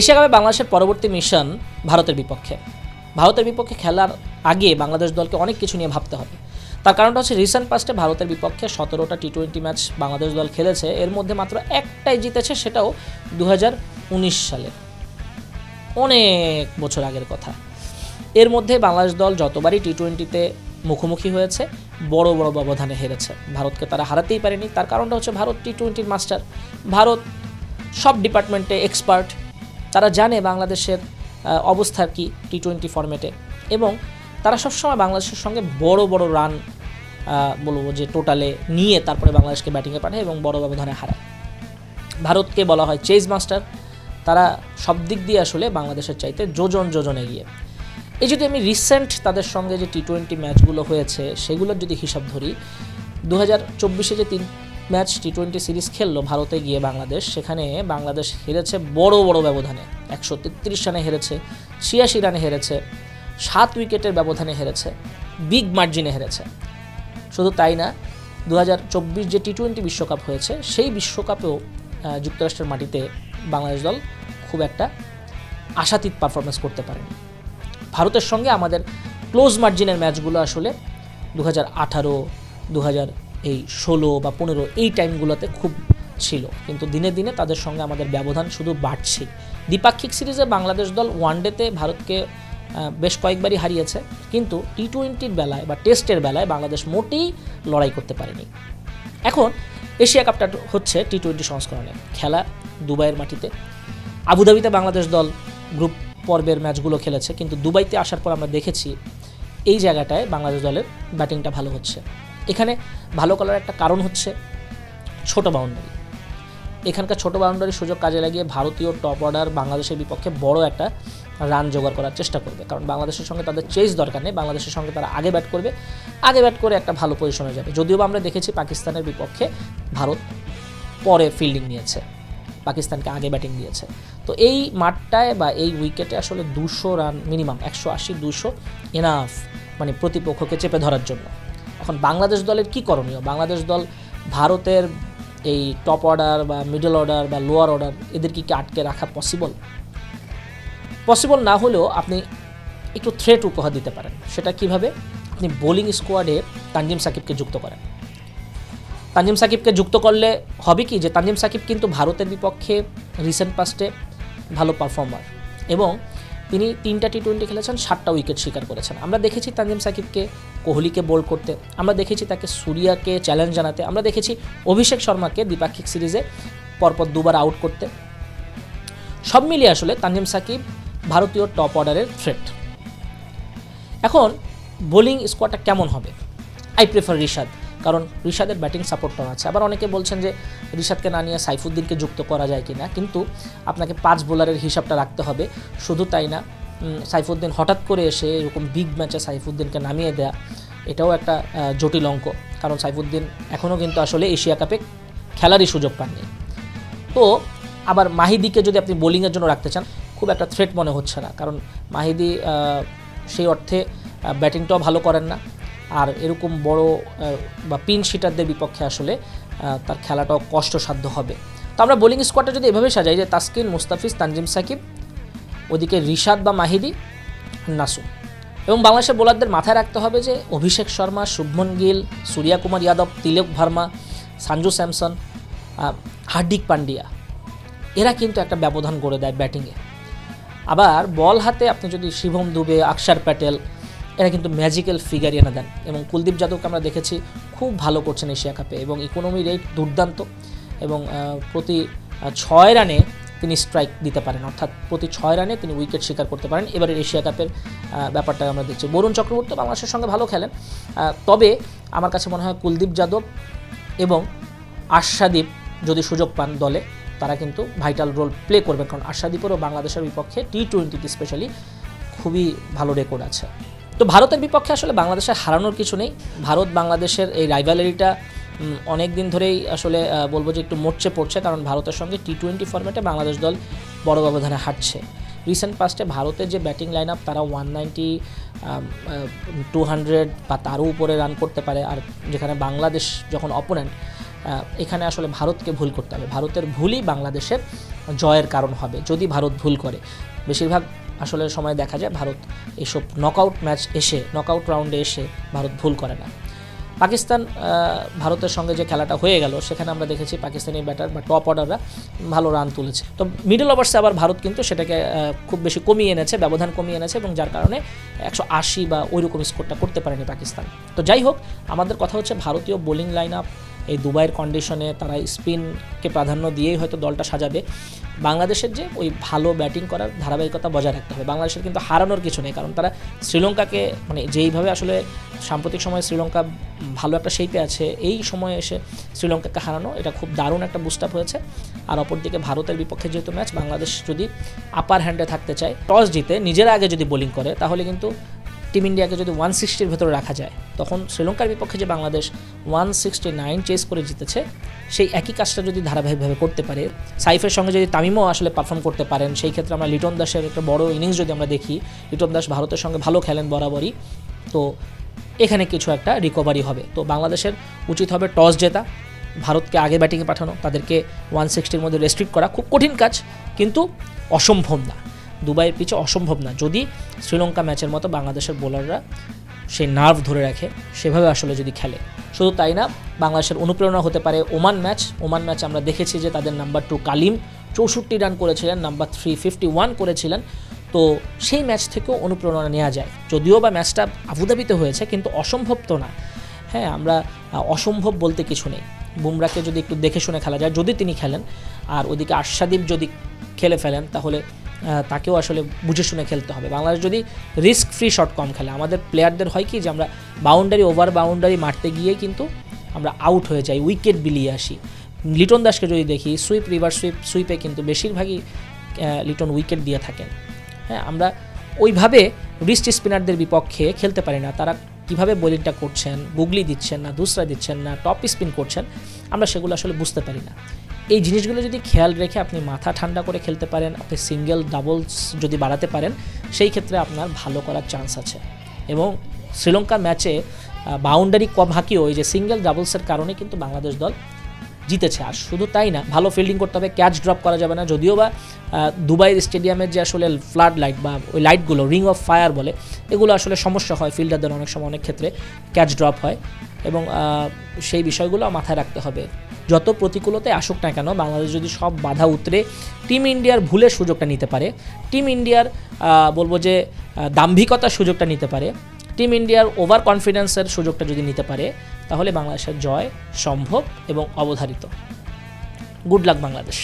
Asia কাপে বাংলাদেশের পরবর্তী মিশন ভারতের বিপক্ষে। ভারতের বিপক্ষে খেলার আগে বাংলাদেশ দলকে অনেক কিছু নিয়ে ভাবতে হবে। তার কারণটা হচ্ছে রিসেন্ট পাস্টে ভারতের বিপক্ষে সতেরোটা টি টোয়েন্টি ম্যাচ বাংলাদেশ দল খেলেছে। এর মধ্যে মাত্র একটাই জিতেছে সেটাও দু হাজার উনিশ সালে। অনেক বছর আগের কথা। এর মধ্যে বাংলাদেশ দল যতবারই টি টোয়েন্টিতে মুখোমুখি হয়েছে, বড় বড় ব্যবধানে হেরেছে। ভারতকে তারা হারাতেই পারেনি। তার কারণটা হচ্ছে ভারত টি টোয়েন্টির মাস্টার ভারত সব ডিপার্টমেন্টে এক্সপার্ট তারা জানে বাংলাদেশের অবস্থা কী টি টোয়েন্টি ফরম্যাটে এবং তারা সবসময় বাংলাদেশের সঙ্গে বড় বড় রান বলব যে টোটালে নিয়ে তারপরে বাংলাদেশকে ব্যাটিংয়ে পাঠায় এবং বড় ব্যবধানে হারায়। ভারতকে বলা হয় চেজ মাস্টার তারা সব দিক দিয়ে আসলে বাংলাদেশের চাইতে যোজন যোজন এগিয়ে। এই যদি আমি রিসেন্ট তাদের সঙ্গে যে টি টোয়েন্টি ম্যাচগুলো হয়েছে, সেগুলোর যদি হিসাব ধরি দু হাজার চব্বিশে যে তিন ম্যাচ টি টোয়েন্টি সিরিজ খেললো ভারতে গিয়ে বাংলাদেশ। সেখানে বাংলাদেশ হেরেছে বড় বড় ব্যবধানে। একশো তেত্রিশ রানে হেরেছে, ছিয়াশি রানে হেরেছে, সাত উইকেটের ব্যবধানে হেরেছে, বিগ মার্জিনে হেরেছে। শুধু তাই না দু হাজার চব্বিশ যে টি টোয়েন্টি বিশ্বকাপ হয়েছে, সেই বিশ্বকাপেও যুক্তরাষ্ট্রের মাটিতে বাংলাদেশ দল খুব একটা আশাতীত পারফরমেন্স করতে পারেনি। ভারতের সঙ্গে আমাদের ক্লোজ মার্জিনের ম্যাচগুলো আসলে দু হাজার আঠারো দু হাজার এই ষোলো বা পনেরো এই টাইমগুলোতে খুব ছিল। কিন্তু দিনে দিনে তাদের সঙ্গে আমাদের ব্যবধান শুধু বাড়ছেই দ্বিপাক্ষিক সিরিজে বাংলাদেশ দল ওয়ানডেতে ভারতকে বেশ কয়েকবারই হারিয়েছে। কিন্তু টি টোয়েন্টির বেলায় বা টেস্টের বেলায় বাংলাদেশ মোটেই লড়াই করতে পারেনি। এখন এশিয়া কাপটা হচ্ছে টি টোয়েন্টি সংস্করণে। খেলা দুবাইয়ের মাটিতে। আবুধাবিতে বাংলাদেশ দল গ্রুপ পর্বের ম্যাচগুলো খেলেছে। কিন্তু দুবাইতে আসার পর আমরা দেখেছি এই জায়গাটায় বাংলাদেশ দলের ব্যাটিংটা ভালো হচ্ছে। এখানে ভালো করার একটা কারণ হচ্ছে ছোট বাউন্ডারি এখানকার ছোট বাউন্ডারির সুযোগ কাজে লাগিয়ে ভারতীয় টপ অর্ডার বাংলাদেশের বিপক্ষে বড় একটা রান জোগাড় করার চেষ্টা করবে। কারণ বাংলাদেশের সঙ্গে তাদের চেস দরকার নেই, বাংলাদেশের সঙ্গে তারা আগে ব্যাট করবে, আগে ব্যাট করে একটা ভালো পজিশনে যাবে। যদিও আমরা দেখেছি পাকিস্তানের বিপক্ষে ভারত পরে ফিল্ডিং নিয়েছে, পাকিস্তানকে আগে ব্যাটিং দিয়েছে। তো এই মাঠটায় বা এই উইকেটে আসলে দুশো রান মিনিমাম একশো আশি, দুশো এনাফ মানে প্রতিপক্ষকে চেপে ধরার জন্য। এখন বাংলাদেশ দলের কি করণীয়? বাংলাদেশ দল ভারতের এই টপ অর্ডার বা মিডল অর্ডার বা লোয়ার অর্ডার এদেরকে কি আটকে রাখা পসিবল পসিবল না হলেও আপনি একটু থ্রেট উপহার দিতে পারেন। সেটা কীভাবে? আপনি বোলিং স্কোয়াডে তানজিম সাকিবকে যুক্ত করেন। তানজিম সাকিবকে যুক্ত করলে হবে কি যে তানজিম সাকিব কিন্তু ভারতের বিপক্ষে রিসেন্ট পাস্টে ভালো পারফর্মার এবং তিনি তিনটা টি টোয়েন্টি খেলেছেন, সাতটা উইকেট শিকার করেছেন। আমরা দেখেছি তানজিম সাকিবকে কোহলিকে বোল করতে, আমরা দেখেছি তাকে সুরিয়াকে চ্যালেঞ্জ জানাতে, আমরা দেখেছি অভিষেক শর্মাকে দ্বিপাক্ষিক সিরিজে পরপর দুবার আউট করতে। সব মিলিয়ে আসলে তানজিম সাকিব ভারতীয় টপ অর্ডারের থ্রেট এখন বোলিং স্কোয়াডটা কেমন হবে? I prefer Rishad. কারণ রিশাদের ব্যাটিং সাপোর্টটা আছে। আবার অনেকে বলছেন যে রিশাদকে না নিয়ে সাইফুদ্দিনকে যুক্ত করা যায় কিনা, কিন্তু আপনাকে পাঁচ বোলারের হিসাবটা রাখতে হবে। শুধু তাই না সাইফুদ্দিন হঠাৎ করে এসে এরকম বিগ ম্যাচে সাইফুদ্দিনকে নামিয়ে দেয়া, এটাও একটা জটিল অঙ্ক। কারণ সাইফুদ্দিন এখনও কিন্তু আসলে এশিয়া কাপে খেলারই সুযোগ পাননি। তো আবার মাহিদিকে যদি আপনি বোলিংয়ের জন্য রাখতে চান, খুব একটা থ্রেট মনে হচ্ছে না। কারণ মাহিদি সেই অর্থে ব্যাটিংটাও ভালো করেন না। আর এরকম বড় বা পিন শিটারদের বিপক্ষে আসলে তার খেলাটাও কষ্টসাধ্য হবে। তো আমরা বোলিং স্কোয়াডটা যদি এভাবে সাজাই যে তাসকিন, মুস্তাফিজ, তানজিম সাকিব, ওদিকে রিশাদ বা মাহিদি, নাসুম। এবং বাংলাদেশের বোলারদের মাথায় রাখতে হবে যে অভিষেক শর্মা, শুভমন গিল সূর্যা কুমার যাদব, তিলক ভার্মা, সঞ্জু স্যামসন হার্দিক পান্ডিয়া। এরা কিন্তু একটা ব্যবধান করে দেয় ব্যাটিংয়ে। আবার বল হাতে আপনি যদি শিবম দুবে আকসার প্যাটেল এরা কিন্তু ম্যাজিক্যাল ফিগার এনে দেন। এবং কুলদীপ যাদবকে আমরা দেখেছি খুব ভালো করছেন এশিয়া কাপে এবং ইকোনমি রেট দুর্দান্ত। এবং প্রতি ছয় রানে তিনি স্ট্রাইক দিতে পারেন। অর্থাৎ প্রতি ছয় রানে তিনি উইকেট শিকার করতে পারেন। এবারের এশিয়া কাপের ব্যাপারটা আমরা দেখছি। বরুণ চক্রবর্তী বাংলাদেশের সঙ্গে ভালো খেলেন। তবে আমার কাছে মনে হয় কুলদীপ যাদব এবং আশাদীপ যদি সুযোগ পান দলে, তারা কিন্তু ভাইটাল রোল প্লে করবে কারণ আশাদীপেরও বাংলাদেশের বিপক্ষে টি টোয়েন্টিতে স্পেশালি খুবই ভালো রেকর্ড আছে। তো ভারতের বিপক্ষে আসলে বাংলাদেশের হারানোর কিছু নেই। ভারত বাংলাদেশের এই রাইভালারিটা অনেক দিন ধরেই আসলে বলব যে একটু মোর্চে পড়ছে, কারণ ভারতের সঙ্গে টি টোয়েন্টি ফর্মেটে বাংলাদেশ দল বড় ব্যবধানে হাঁটছে রিসেন্ট পাস্টে ভারতের যে ব্যাটিং লাইন আপ তারা ওয়ান নাইনটি টু হান্ড্রেড বা তারও উপরে রান করতে পারে, আর যেখানে বাংলাদেশ যখন অপোনেন্ট এখানে আসলে ভারতকে ভুল করতে হবে। ভারতের ভুলই বাংলাদেশের জয়ের কারণ হবে, যদি ভারত ভুল করে। বেশিরভাগ আসলে সময় দেখা যায় ভারত এসব নকআউট ম্যাচ এসে নকআউট রাউন্ডে এসে ভারত ভুল করে না। পাকিস্তান ভারতের সঙ্গে যে খেলাটা হয়ে গেল, সেখানে আমরা দেখেছি পাকিস্তানি ব্যাটার বা টপ অর্ডাররা ভালো রান তুলেছে। তো মিডল ওভার্সে আবার ভারত কিন্তু সেটাকে খুব বেশি কমিয়ে এনেছে, ব্যবধান কমিয়ে এনেছে এবং যার কারণে একশো আশি বা ওইরকম স্কোরটা করতে পারেনি পাকিস্তান। তো যাই হোক, আমাদের কথা হচ্ছে ভারতীয় বোলিং লাইন আপ এই দুবাইয়ের কন্ডিশনে তারা স্পিনকে প্রাধান্য দিয়েই হয়তো দলটা সাজাবে। বাংলাদেশের যে ওই ভালো ব্যাটিং করার ধারাবাহিকতা বজায় রাখতে হবে। বাংলাদেশের কিন্তু হারানোর কিছু নেই, কারণ তারা শ্রীলঙ্কাকে মানে যেইভাবে আসলে সাম্প্রতিক সময়ে শ্রীলঙ্কা ভালো একটা শেপে আছে, এই সময়ে এসে শ্রীলঙ্কাকে হারানো এটা খুব দারুণ একটা বুস্ট আপ হয়েছে। আর অপরদিকে ভারতের বিপক্ষে যেহেতু ম্যাচ বাংলাদেশ যদি আপার হ্যান্ডে থাকতে চায় টস জিতে, নিজের আগে যদি বোলিং করে, তাহলে কিন্তু টিম ইন্ডিয়াকে যদি ওয়ান সিক্সটির ভেতরে রাখা যায়, তখন শ্রীলঙ্কার বিপক্ষে যে Bangladesh one sixty nine chase করে জিতেছে, সেই একই কাজটা যদি ধারাবাহিকভাবে করতে পারে, সাইফের সঙ্গে যদি তামিমও আসলে পারফর্ম করতে পারেন, সেই ক্ষেত্রে আমরা লিটন দাসের একটা বড় ইনিংস যদি আমরা দেখি, লিটন দাস ভারতের সঙ্গে ভালো খেলেন বরাবরই, তো এখানে কিছু একটা রিকভারি হবে। তো বাংলাদেশের উচিত হবে টস জেতা, ভারতকে আগে ব্যাটিংয়ে পাঠানো, তাদেরকে ওয়ান সিক্সটির মধ্যে রেস্ট্রিক্ট করা, খুব কঠিন কাজ, কিন্তু অসম্ভব না। দুবাইয়ের পিচে অসম্ভব না। যদি শ্রীলঙ্কা ম্যাচের মতো বাংলাদেশের বোলাররা সেই নার্ভ ধরে রাখে, সেভাবে আসলে যদি খেলে। শুধু তাই না, বাংলাদেশের অনুপ্রেরণা হতে পারে ওমান ম্যাচ। ওমান ম্যাচ আমরা দেখেছি যে তাদের নাম্বার টু কালিম চৌষট্টি রান করেছিলেন নাম্বার থ্রি ফিফটি ওয়ান করেছিলেন। তো সেই ম্যাচ থেকেও অনুপ্রেরণা নেওয়া যায়। যদিও বা ম্যাচটা আবুধাবিতে হয়েছে, কিন্তু অসম্ভব তো না। হ্যাঁ আমরা অসম্ভব বলতে কিছু নেই। বুমরাকে যদি একটু দেখে শুনে খেলা যায়, যদি তিনি খেলেন। আর ওদিকে আশাদীপ যদি খেলে ফেলেন, তাহলে তাকেও আসলে বুঝে শুনে খেলতে হবে। বাংলাদেশ যদি রিস্ক ফ্রি শট কম খেলে, আমাদের প্লেয়ারদের হয় কি যে আমরা বাউন্ডারি ওভার বাউন্ডারি মারতে গিয়ে কিন্তু আমরা আউট হয়ে যাই উইকেট বিলিয়ে আসি। লিটন দাসকে যদি দেখি সুইপ রিভার সুইপ সুইপে কিন্তু বেশিরভাগই লিটন উইকেট দিয়ে থাকেন। হ্যাঁ আমরা ওইভাবে রিস্ট স্পিনারদের বিপক্ষে খেলতে পারি না। তারা কীভাবে বোলিংটা করছেন, গুগলি দিচ্ছেন না, দুসরা দিচ্ছেন না টপ স্পিন করছেন, আমরা সেগুলো আসলে বুঝতে পারি না। এই জিনিসগুলো যদি খেয়াল রেখে আপনি মাথা ঠান্ডা করে খেলতে পারেন, আপনি সিঙ্গেল ডাবলস যদি বাড়াতে পারেন, সেই ক্ষেত্রে আপনার ভালো করার চান্স আছে। এবং শ্রীলঙ্কা ম্যাচে বাউন্ডারি কম হাঁকিও ওই যে সিঙ্গেল ডাবলসের কারণে কিন্তু বাংলাদেশ দল জিতেছে। আর শুধু তাই না, ভালো ফিল্ডিং করতে হবে ক্যাচ ড্রপ করা যাবে না। যদিও বা দুবাইয়ের স্টেডিয়ামের যে আসলে ফ্লাড লাইট বা ওই লাইটগুলো রিং অফ ফায়ার বলে, এগুলো আসলে সমস্যা হয় ফিল্ডারদের অনেক সময় অনেক ক্ষেত্রে ক্যাচ ড্রপ হয়। এবং সেই বিষয়গুলো মাথায় রাখতে হবে। যত প্রতিকূলতায় আসুক না কেন, বাংলাদেশ যদি সব বাধা উতরে টিম ইন্ডিয়ার ভুলের সুযোগটা নিতে পারে টিম ইন্ডিয়ার বলব যে দাম্ভিকতার সুযোগটা নিতে পারে টিম ইন্ডিয়ার ওভার কনফিডেন্সের সুযোগটা যদি নিতে পারে, তাহলে বাংলাদেশের জয় সম্ভব এবং অবধারিত। Good luck Bangladesh.